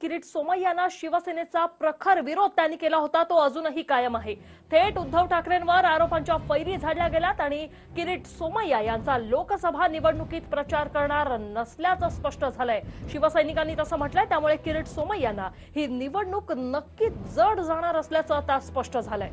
किरीट सोमय्यांना शिवसेनेचा प्रखर विरोध त्यांनी केला होता. तो अजूनही कायम आहे. थेट उद्धव ठाकरेंवर आरोपांच्या फैरी झाडल्या गेल्यात आणि किरीट सोमय्या यांचा लोकसभा निवडणुकीत प्रचार करणार नसल्याचं स्पष्ट झालंय. शिवसैनिकांनी तसं म्हटलंय त्यामुळे किरीट सोमय्यांना ही निवडणूक नक्कीच जड जाणार असल्याचं आता स्पष्ट झालंय.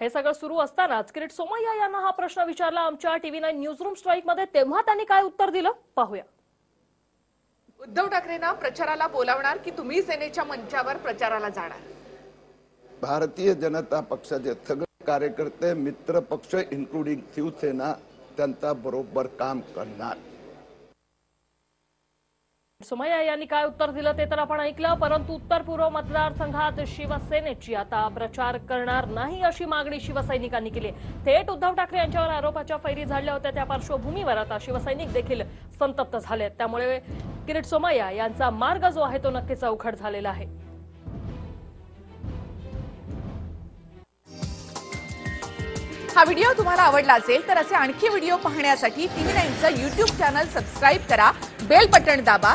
हे सगळं सुरू असतानाच किरीट सोमय्या यांना हा प्रश्न विचारला आमच्या टीव्ही नाईन न्यूजरूम स्ट्राईकमध्ये तेव्हा त्यांनी काय उत्तर दिलं? पाहूया. उद्धव ठाकरेंना प्रचाराला बोलावणार की तुम्ही सेनेच्या मंचावर प्रचाराला जाणार? भारतीय जनता पक्षाचे सगळे कार्यकर्ते मित्र पक्ष इन्क्लुडिंग शिवसेना त्यांचा बरोबर काम करणार. सुमया यांनी काय उत्तर दिलं ते तर आपण ऐकलं परंतु उत्तर पूर्व मतदारसंघात शिवसेनेची आता प्रचार करणार नाही अशी मागणी शिवसैनिकांनी केली. थेट उद्धव ठाकरे यांच्यावर आरोपाच्या फैरी झाडल्या होत्या. त्या पार्श्वभूमीवर आता शिवसैनिक देखील संतप्त झाले त्यामुळे किरीट सोमय्या यांचा मार्ग जो आहे तो नक्कीच अवघड झालेला आहे. हा व्हिडिओ तुम्हाला आवडला असेल तर असे आणखी व्हिडिओ पाहण्यासाठी टीव्ही नाईनचं युट्यूब चॅनल सबस्क्राईब करा. बेल बटण दाबा.